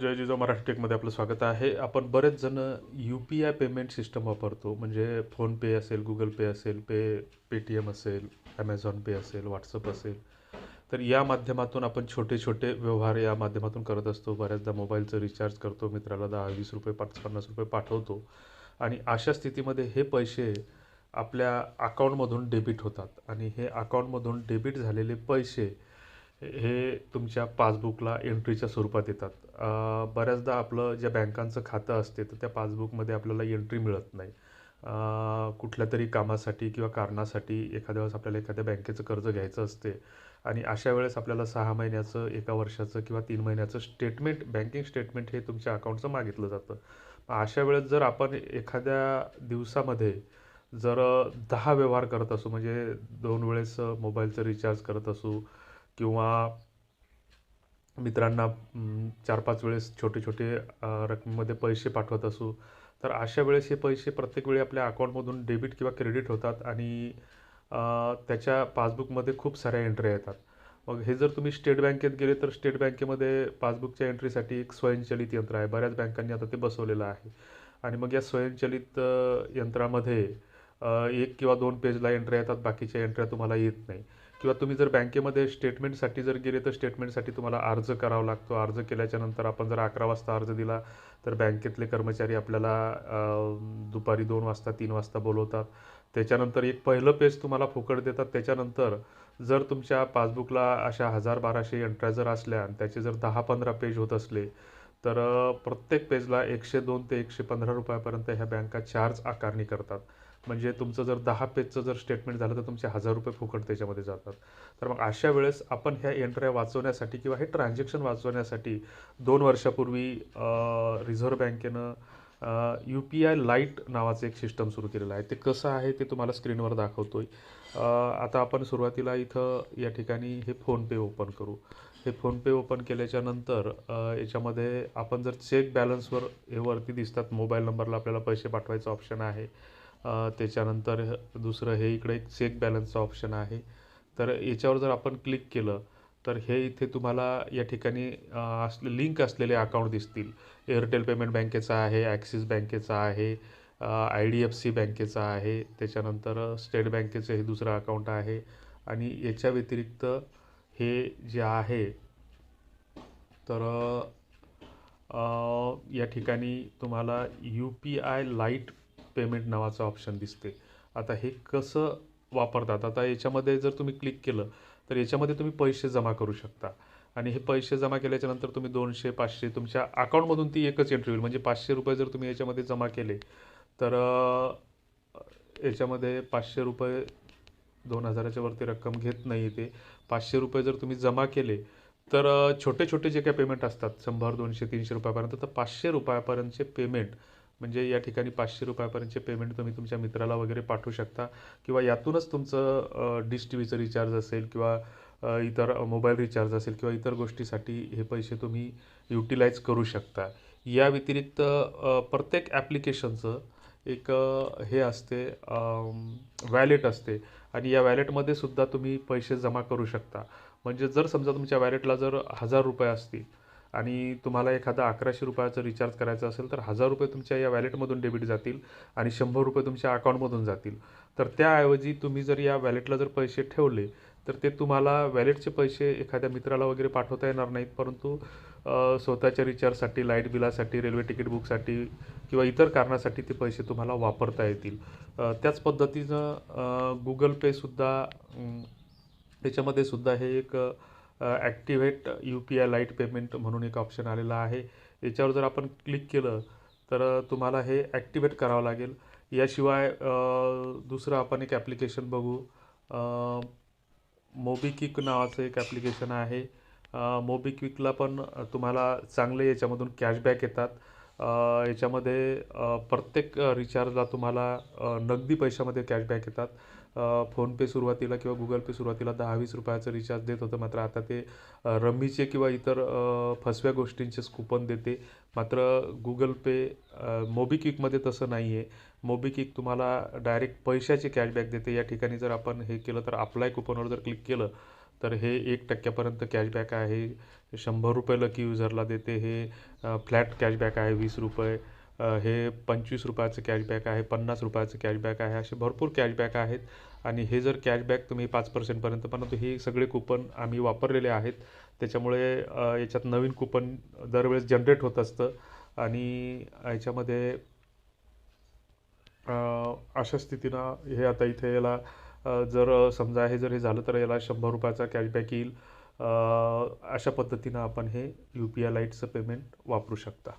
जय जिजाऊ मराठी टेकमध्ये आपलं स्वागत आहे. आपण बरेच जण U P I payment system वापरतो. म्हणजे फोनपे असेल गुगल पे असेल पे पेटीएम असेल ॲमेझॉन पे असेल व्हॉट्सअप असेल. तर या माध्यमातून आपण छोटे छोटे व्यवहार या माध्यमातून करत असतो. बऱ्याचदा मोबाईलचं रिचार्ज करतो. मित्राला दहा वीस रुपये पाच पन्नास रुपये पाठवतो. आणि अशा स्थितीमध्ये हे पैसे आपल्या अकाउंटमधून डेबिट होतात. आणि हे अकाउंटमधून डेबिट झालेले पैसे हे तुमच्या पासबुकला एंट्रीच्या स्वरूपात येतात. बऱ्याचदा आपलं ज्या बँकांचं खातं असते तर त्या पासबुकमध्ये आपल्याला एंट्री मिळत नाही. कुठल्या तरी कामासाठी किंवा कारणासाठी एखाद्या वेळेस आपल्याला एखाद्या बँकेचं कर्ज घ्यायचं असते आणि अशा वेळेस आपल्याला सहा महिन्याचं एका वर्षाचं किंवा तीन महिन्याचं स्टेटमेंट बँकिंग स्टेटमेंट हे तुमच्या अकाउंटचं मागितलं जातं. अशा वेळेस जर आपण एखाद्या दिवसामध्ये जर दहा व्यवहार करत असू म्हणजे दोन वेळेस मोबाईलचं रिचार्ज करत असू किंवा मित्रांना चार पाच वेळेस छोटे छोटे रकमेमध्ये पैसे पाठवत असू तर अशा वेळेस हे पैसे प्रत्येक वेळी आपल्या अकाउंटमधून डेबिट किंवा क्रेडिट होतात आणि त्याच्या पासबुकमध्ये खूप साऱ्या एंट्र्या येतात. मग हे जर तुम्ही स्टेट बँकेत गेले तर स्टेट बँकेमध्ये पासबुकच्या एंट्रीसाठी एक स्वयंचलित यंत्र आहे. बऱ्याच बँकांनी आता ते बसवलेलं आहे. आणि मग या स्वयंचलित यंत्रामध्ये एक किंवा दोन पेजला एंट्र्या येतात बाकीच्या एंट्र्या तुम्हाला येत नाही. किंवा तुम्ही जर बँकेमध्ये स्टेटमेंटसाठी जर गेले तर स्टेटमेंटसाठी तुम्हाला अर्ज करावा लागतो. अर्ज केल्याच्यानंतर आपण जर अकरा वाजता अर्ज दिला तर बँकेतले कर्मचारी आपल्याला दुपारी दोन वाजता तीन वाजता बोलवतात. त्याच्यानंतर एक पहिलं पेज तुम्हाला फुकट देतात. त्याच्यानंतर जर तुमच्या पासबुकला अशा हजार बाराशे एंट्र्या जर असल्या आणि त्याचे जर दहा पंधरा पेज होत असले तर प्रत्येक पेजला एकशे दोन ते एकशे पंधरा रुपयापर्यंत ह्या बँका चार्ज आकारणी करतात. म्हणजे तुमचं जर दहा पेजचं जर स्टेटमेंट झालं तर तुमचे हजार रुपये फुकट त्याच्यामध्ये जातात. तर मग अशा वेळेस आपण ह्या एंट्र्या वाचवण्यासाठी किंवा हे ट्रान्झॅक्शन वाचवण्यासाठी दोन वर्षापूर्वी रिझर्व्ह बँकेनं यू पी आय लाइट नावाचं एक सिस्टम सुरू केलेलं आहे. ते कसं आहे ते तुम्हाला स्क्रीनवर दाखवतो आहे आता आपण सुरुवातीला इथं या ठिकाणी हे फोनपे ओपन करू. हे फोनपे ओपन केल्याच्यानंतर याच्यामध्ये आपण जर चेक बॅलन्सवर हे वरती दिसतात मोबाईल नंबरला आपल्याला पैसे पाठवायचं ऑप्शन आहे. त्याच्यानंतर दुसरं हे इकडे एक चेक बॅलन्सचं ऑप्शन आहे. तर याच्यावर जर आपण क्लिक केलं तर हे इथे तुम्हाला या ठिकाणी असले लिंक असलेले अकाउंट दिसतील. एअरटेल पेमेंट बँकेचा आहे ॲक्सिस बँकेचा आहे आय डी एफ सी बँकेचा आहे त्याच्यानंतर स्टेट बँकेचं हे दुसरं अकाउंट आहे. आणि याच्या व्यतिरिक्त हे जे आहे तर या ठिकाणी तुम्हाला U P I lite payment नावाचं ऑप्शन दिसते आता हे कसं वापरतात? आता याच्यामध्ये जर तुम्ही क्लिक केलं तर याच्यामध्ये तुम्ही पैसे जमा करू शकता. आणि हे पैसे जमा केल्याच्यानंतर तुम्ही दोनशे पाचशे तुमच्या अकाउंटमधून ती एकच एंट्री होईल. म्हणजे पाचशे रुपये जर तुम्ही याच्यामध्ये जमा केले तर याच्यामध्ये पाचशे रुपये दोन हजाराच्या वरती रक्कम घेत नाही ते. पाचशे रुपये जर तुम्ही जमा केले तर छोटे छोटे जे काही पेमेंट असतात शंभर दोनशे तीनशे रुपयापर्यंत तर पाचशे रुपयापर्यंतचे पेमेंट म्हणजे या ठिकाणी पाचशे रुपयापर्यंतचे पेमेंट तुम्ही तुमच्या मित्राला वगैरे पाठवू शकता. किंवा यातूनच तुमचं डिश टी व्हीचं रिचार्ज असेल किंवा इतर मोबाईल रिचार्ज असेल किंवा इतर गोष्टीसाठी हे पैसे तुम्ही युटिलाइज करू शकता. या व्यतिरिक्त प्रत्येक ॲप्लिकेशनचं एक हे असते वॅलेट असते. आणि या वॅलेटमध्ये सुद्धा तुम्ही पैसे जमा करू शकता. म्हणजे जर समजा तुमच्या वॅलेटला जर हजार रुपये असतील आणि तुम्हाला एखादा अकराशे रुपयाचं रिचार्ज करायचं असेल तर हजार रुपये तुमच्या या वॅलेटमधून डेबिट जातील आणि शंभर रुपये तुमच्या अकाउंटमधून जातील. तर त्याऐवजी तुम्ही जर या वॅलेटला जर पैसे ठेवले तर ते तुम्हाला वॅलेटचे पैसे एखाद्या मित्राला वगैरे पाठवता येणार नाहीत परंतु स्वतःच्या रिचार्जसाठी लाइट बिलासाठी रेल्वे तिकीट बुकसाठी किंवा इतर कारणासाठी ते पैसे तुम्हाला वापरता येतील. त्याच पद्धतीनं गुगल पेसुद्धा त्याच्यामध्ये सुद्धा हे एक activate U P I lite payment म्हणून एक ऑप्शन आलेलं आहे. याच्यावर जर आपण क्लिक केलं तर तुम्हाला हे ॲक्टिवेट करावं लागेल. याशिवाय दुसरं आपण एक ॲप्लिकेशन बघू. मोबिक्विक नावाचं एक ॲप्लिकेशन आहे. मोबिक्विकला पण तुम्हाला चांगले याच्यामधून कॅशबॅक येतात. याच्यामध्ये प्रत्येक रिचार्जला तुम्हाला नगदी पैशामध्ये कॅशबॅक येतात. फोनपे सुरुवातीला किंवा गुगल पे सुरुवातीला दहा वीस रुपयाचं रिचार्ज देत होतं. मात्र आता ते रम्मीचे किंवा इतर फसव्या गोष्टींचेच कुपन देते. मात्र गुगल पे मोबिक्विकमध्ये तसं नाही आहे मोबिक्विक तुम्हाला डायरेक्ट पैशाचे कॅशबॅक देते. या ठिकाणी जर आपण हे केलं तर अप्लाय कुपनवर जर क्लिक केलं तर हे एक टक्क्यापर्यंत कॅशबॅक आहे. शंभर रुपये लकी युजरला देते. हे फ्लॅट कॅशबॅक आहे वीस रुपये. हे पंचवीस रुपयाचं कॅशबॅक आहे पन्नास रुपयाचं कॅशबॅक आहे. असे भरपूर कॅशबॅक आहेत. आणि हे जर कॅशबॅक तुम्ही पाच पर्सेंटपर्यंत परंतु हे सगळे कूपन आम्ही वापरलेले आहेत. त्याच्यामुळे याच्यात नवीन कूपन दरवेळेस जनरेट होत असतं. आणि याच्यामध्ये अशा स्थितीनं हे आता इथे याला जर समजा हे जर हे झालं तर याला शंभर रुपयाचा कॅशबॅक येईल. अशा पद्धतीनं आपण हे यू पी आय लाईटचं पेमेंट वापरू शकता.